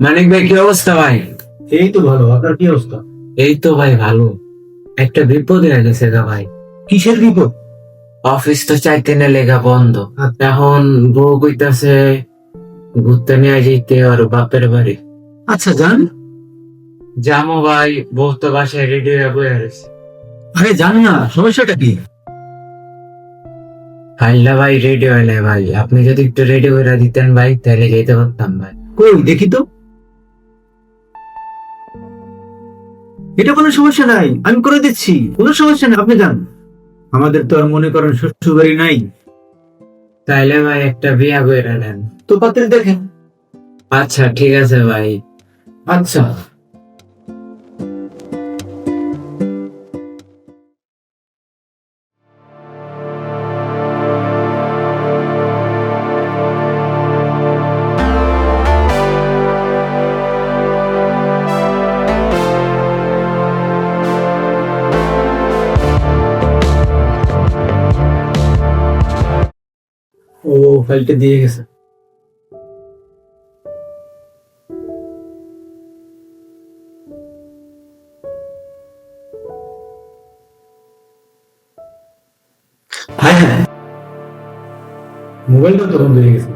মানিক ভাই কি অবস্থা ভাই? এই তো ভালো আপনার কি অবস্থা? এই তো ভাই ভালো। একটা বিপদ হয়ে গেছে গা ভাই। কিসের বিপদ? অফিস তো চাইতে না লেগা বন্ধ। এখন বউ কইতাছে ঘুরতে নিয়ে যেতে আর বাপের বাড়ি। আচ্ছা জান জামু ভাই বউ তো বাসায় রেডি হয়ে বয়ে রয়েছে। আরে জান না সমস্যাটা কি? ফাইলটা ভাই রেডি হয় নাই ভাই। আপনি যদি একটু রেডি করে দিতেন ভাই তাহলে যেতে পারতাম ভাই। কই দেখি তো। এটা কোনো সমস্যা নাই আমি করে দিচ্ছি। কোনো সমস্যা নাই আপনি যান। আমাদের তো আর মনে করেন শ্বশুর বাড়ি নাই। তাইলে ভাই একটা বিয়া করে নেন। তো পাত্রী দেখেন। আচ্ছা ঠিক আছে ভাই। আচ্ছা। ও ফাইলটা দিয়ে গেছে। হ্যাঁ হ্যাঁ। মোবাইলটা গেছে।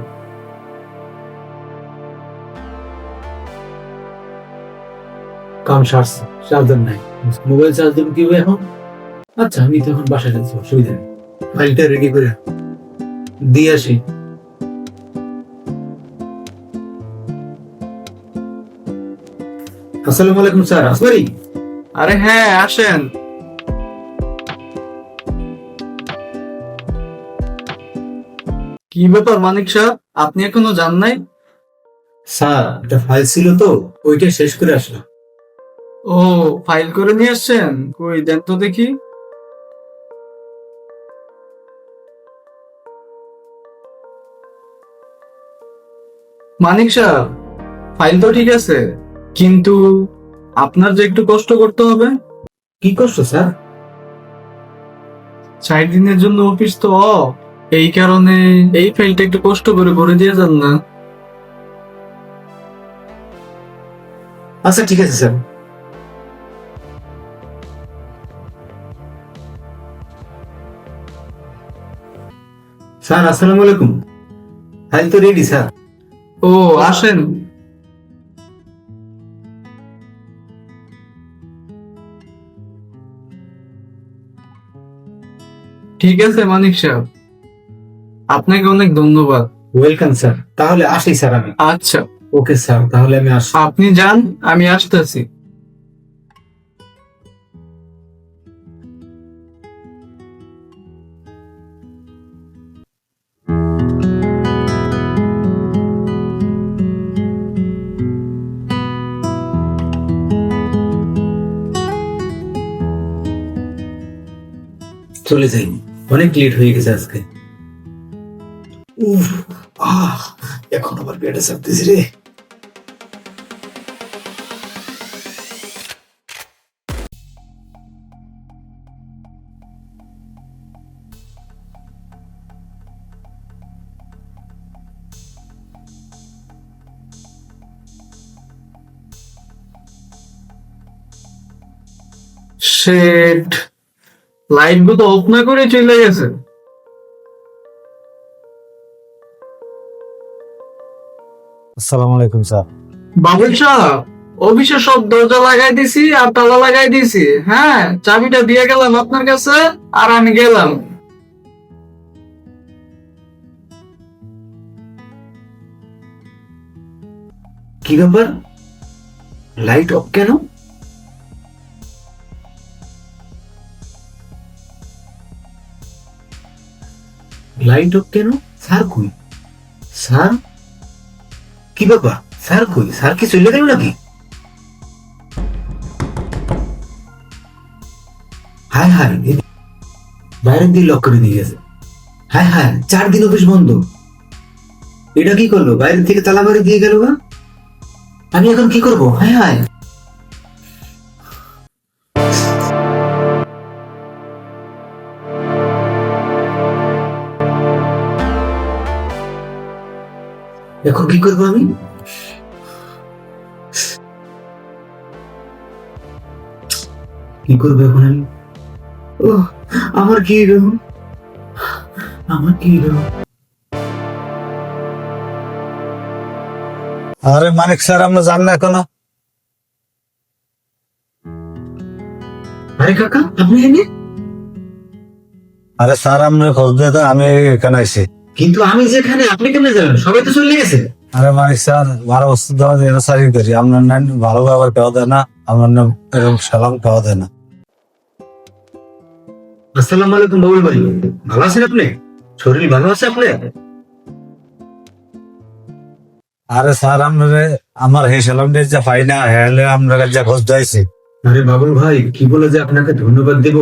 কাম সারছে চার্জার নাই। মোবাইল চার্জ দেবো কি এখন? আচ্ছা আমি তো এখন বাসায় যাচ্ছি, অসুবিধা নেই। ফাইলটা রেডি করে দিয়ে আসি। আসসালামু আলাইকুম স্যার আসবারি আরে হ্যাঁ আসেন। কি ব্যাপার মানিক সাহেব? আপনি এখনও যান নাই? স্যার একটা ফাইল ছিল তো ওইটা শেষ করে আসলাম। ও ফাইল করে নিয়ে আসছেন? কই দেন তো দেখি। মানিক সাহেব ফাইল তো ঠিক আছে। কিন্তু আপনার যে একটু কষ্ট করতে হবে। কি করছ স্যার? চার দিনের জন্য অফিস তো off। এই কারণে এই ফাইলটা একটু কষ্ট করে ভরে দিয়ে যান না। আচ্ছা ঠিক আছে স্যার। স্যার আসসালামু আলাইকুম। ফাইল তো রেডি স্যার। ও আসেন। ঠিক আছে মানিক সাহেব। আপনাকে অনেক ধন্যবাদ। ওয়েলকাম স্যার তাহলে আসি স্যার আমি। আচ্ছা। ওকে স্যার তাহলে আমি আসি আপনি যান আমি আসতেছি। চলে যাই অনেক লেট হয়ে গেছে আজকে উফ আহ এখন আবার পেটে চাপতেছি রে শেট লাইটগুলো অফ না করে চলে গেছে। আসসালামু আলাইকুম স্যার। বাবুল সাহেব অফিসে সব দরজা লাগাই দিছি আর তালা লাগাই দিছি। হ্যাঁ চাবিটা দিয়ে গেলাম আপনার কাছে আর আমি গেলাম। কি ব্যাপার? লাইট অফ কেন? লাইট অফ কেন? স্যার কই? স্যার? কি ব্যাপার? স্যার কই? স্যার কি চলে গেল নাকি? হায় হায় বাইরের দিয়ে লক করে দিয়ে গেছে। হায় হায় চার দিন অফিস বন্ধ। এটা কি করল? বাইরে থেকে তালা মারি দিয়ে গেল আমি এখন কি করব? হায় হায়। এখন কি করব আমি? কি করব এখন আমি? ও আমার কি রকম আমার কি রকম আরে মানিক স্যার আমরা যান না এখনও। আরে কাকা আপনি এনে আরে স্যার আমরা খোঁজ দিয়ে তো আমি এখানে আইছি। কিন্তু আমি যেখানে আপনি কেমনে যাবেন সবাই তো চলে গেছে। আরে মানিক স্যার ভালো বস্তু দেওয়া দিয়ে সারি করি। আপনার না ভালো ব্যবহার পাওয়া দেয় না আপনার না এরকম সালাম পাওয়া দেয় না। আসসালামু আলাইকুম বাবুল ভাই। ভালো আছেন আপনি? শরীর ভালো আছে আপনার? আরে স্যার আমরা আমার হে সালাম দিয়ে যা পাই না হেলে আমরা যা খোঁজ দিয়েছি। আরে বাবুল ভাই কি বলে যে আপনাকে ধন্যবাদ দেব?